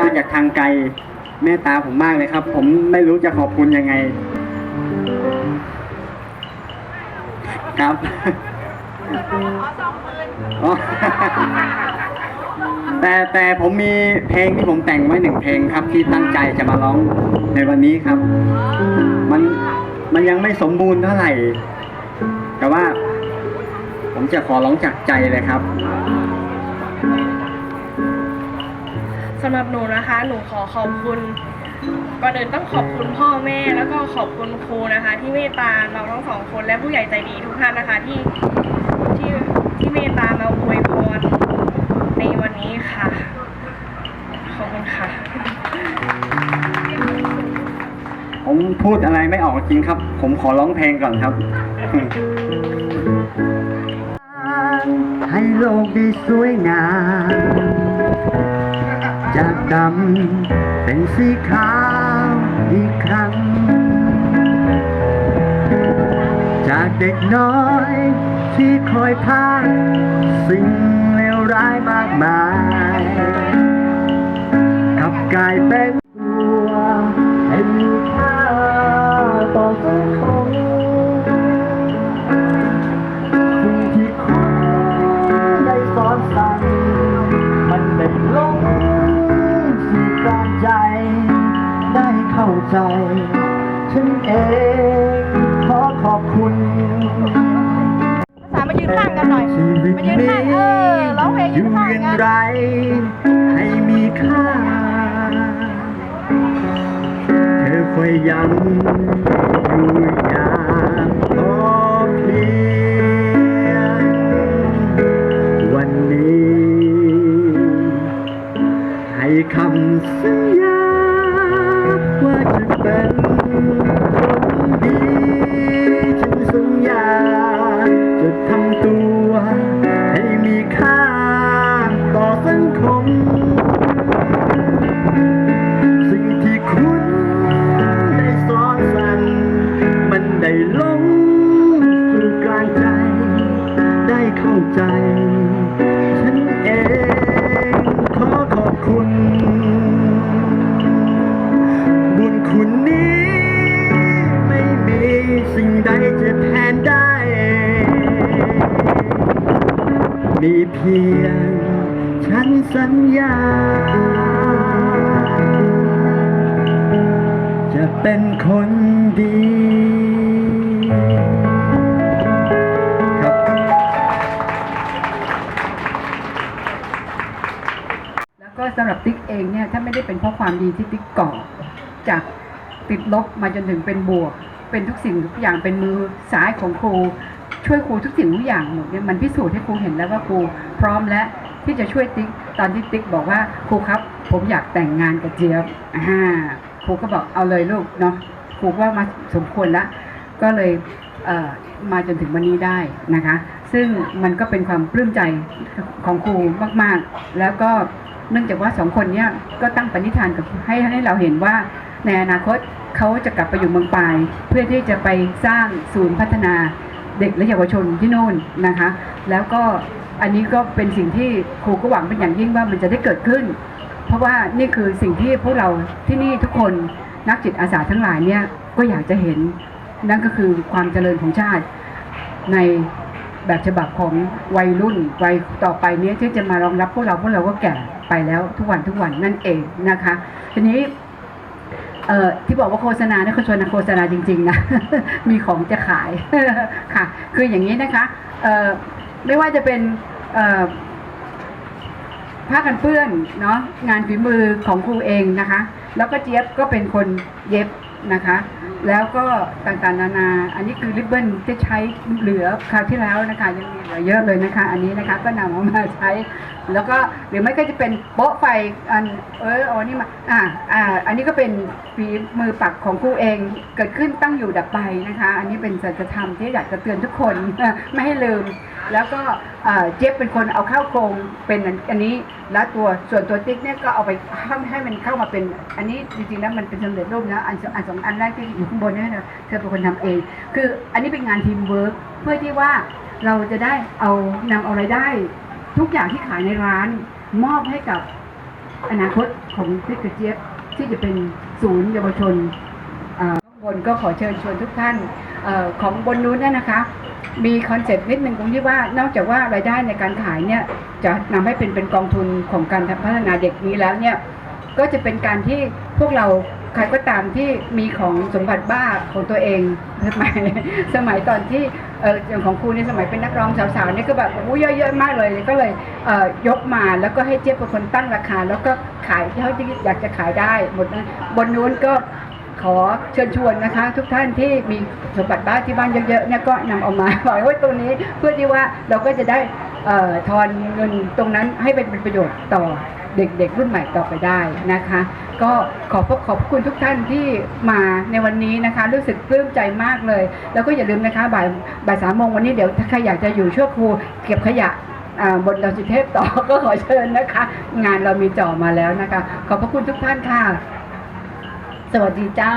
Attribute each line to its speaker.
Speaker 1: มาจากทางไกลเมตตาผมมากเลยครับ ผมไม่รู้จะขอบคุณยังไง ครับอ๋อแต่แต่ผมมีเพลงที่ผมแต่งไว้หนึ่งเพลงครับ ที่ตั้งใจจะมาร้องในวันนี้ครับ มันมันยังไม่สมบูรณ์เท่าไหร่ แต่ว่า ผมจะขอร้องจากใจเลยครับ
Speaker 2: สำหรับหนูนะคะ หนูขอขอบคุณก่อนอื่นต้องขอบคุณพ่อแม่แล้วก็ขอบคุณครูนะคะ ที่เมตตาเราทั้งสองคนและผู้ใหญ่ใจดีทุกท่านนะคะ ที่ที่ที่เมตตามาอวยพรในวันนี้ค่ะ ขอบคุณค่ะ
Speaker 1: ผมพูดอะไรไม่ออกจริงครับ ผมขอร้องเพลงก่อนครับ ให้โลกได้สวยงามจาก ดำเป็นสีขาวอีกครั้ง จากเด็กน้อยที่คอยพากสิ่งเลวร้ายมากมาย กลับกลายเป็น ใจ ฉันเองขอขอบคุณ
Speaker 3: ภาษามายืนข้างกันหน่อย
Speaker 1: ชีวิต
Speaker 3: มายืน
Speaker 1: นี้
Speaker 3: ข้างเออร้องเพลง
Speaker 1: อ
Speaker 3: ยืน
Speaker 1: ยู่
Speaker 3: ข้าง
Speaker 1: อย่าง
Speaker 3: กัน
Speaker 1: ไร ให้มีค่า เธอคอยยังอยู่อย่าง มีเพียง ฉันสัญญา จะเป็นคนดีครับ
Speaker 4: แล้วก็สำหรับติ๊กเองเนี่ย ถ้าไม่ได้เป็นเพราะความดีที่ติ๊กก่อจากติดลบมาจนถึงเป็นบวก เป็นทุกสิ่งทุกอย่างเป็นมือซ้ายของครู ช่วยครูทุกสิ่งทุกอย่างหมดเนี่ยมันพิสูจน์ให้ครูเห็นแล้วว่าครูพร้อมและที่จะช่วยติ๊กตอนที่ติ๊กบอกว่าครูครับ ผมอยากแต่งงานกับเจี๊ยบอ่าครูก็บอกเอาเลยลูกเนาะครูว่ามาสมควรละก็เลยเมาจนถึงวันนี้ได้นะคะ ซึ่งมันก็เป็นความปลื้มใจของครูมากๆ แล้วก็เนื่องจากว่าสองคนเนี้ยก็ตั้งปณิธานกับให้ให้เราเห็นว่าในอนาคตเขาจะกลับไปอยู่เมืองปลาย เพื่อที่จะไปสร้างศูนย์พัฒนา เด็กและเยาวชนที่โน่นนะคะ แล้วก็อันนี้ก็เป็นสิ่งที่ครูก็หวังเป็นอย่างยิ่งว่ามันจะได้เกิดขึ้น เพราะว่านี่คือสิ่งที่พวกเราที่นี่ทุกคนนักจิตอาสาทั้งหลายเนี่ยก็อยากจะเห็นนั่นก็คือความเจริญของชาติในแบบฉบับของวัยรุ่นวัยต่อไปเนี้ยที่จะมารองรับพวกเราพวกเราก็แก่ไปแล้วทุกวันทุกวันนั่นเองนะคะ ทีนี้ เอ่อที่บอกว่าโฆษณาเนี่ยเขาชวนโฆษณาจริง ๆ นะ มีของจะขายค่ะ คืออย่างนี้นะคะเอ่อไม่ว่าจะเป็นเอ่อผ้ากันเปื้อนเนาะงานฝีมือของครูเองนะคะ แล้วก็เจี๊ยบก็เป็นคนเย็บนะคะ แล้วก็ต่างๆนานา อันนี้คือริบบิ้นที่ใช้เหลือคราวที่แล้วนะคะ ยังมีเหลือเยอะเลยนะคะ อันนี้นะคะก็นำเอามาใช้ แล้วก็หรือไม่ก็จะเป็นโป๊ะไฟอันเออเอาอันนี้มาอ่าอ่าอันนี้ก็เป็นฝีมือปักของครูเองเกิดขึ้นตั้งอยู่ดับไปนะคะ อันนี้เป็นสัจธรรมที่อยากจะเตือนทุกคนไม่ให้ลืม แล้วก็เจี๊บเป็นคนเอาเข้าโครงเป็นอันนี้แล้วตัวส่วนตัวติ๊กเนี่ยก็เอาไปให้มันเข้ามาเป็น อันนี้จริงๆแล้วมันเป็นสำเร็จรูปนะอันสองอันสองอันแรกที่อยู่ข้างบนนี่ยเธอเป็นคนทำเอง คืออันนี้เป็นงานทีมเวิร์กเพื่อที่ว่าเราจะได้เอานำเอารายได้ ทุกอย่างที่ขายในร้าน มอบให้กับอนาคตของติ๊กเจี๊ยบที่จะเป็นศูนย์เยาวชนข้างบนก็ขอเชิญชวนทุกท่านอของบนนู้นนี่นะคะ มีคอนเซ็ปต์นิดนึงตรงที่ว่านอกจากว่ารายได้ในการขายเนี่ยจะนำให้เป็นเป็นกองทุนของการพัฒนาเด็กนี้แล้วเนี่ยก็จะเป็นการที่พวกเรา ใครก็ตามที่มีของสมบัติบ้าของตัวเองสมัยสมัยตอนที่เอออย่างของครูในสมัยเป็นนักร้องสาวๆนี่ก็แบบโอ้ยเยอะๆมากเลยก็เลยเอ่อยกมาแล้วก็ให้เจี๊ยบเป็นคนตั้งราคา แล้วก็ขายเท่าที่อยากจะขายได้หมดนะบนนู้นก็ขอเชิญชวนนะคะ ทุกท่านที่มีสมบัติบ้านที่บ้านเยอะๆเนี่ยก็นำเอามาไว้ไว้ตรงนี้เพื่อที่ว่าเราก็จะได้ออทอนเงินตรงนั้นให้เป็นประโยชน์ต่อ เด็กๆรุ่นใหม่ต่อไปได้นะคะ ก็ขอพบขอบคุณทุกท่านที่มาในวันนี้นะคะ รู้สึกปลื้มใจมากเลย แล้วก็อย่าลืมนะคะบ่ายบ่ายสามโมงวันนี้เดี๋ยวถ้าใครอยากจะอยู่ชั่วครูเก็บขยะบนดาวสุเทพต่อก็ขอเชิญนะคะ งานเรามีจ่อมาแล้วนะคะ ขอบพระคุณทุกท่านค่ะ สวัสดีเจ้า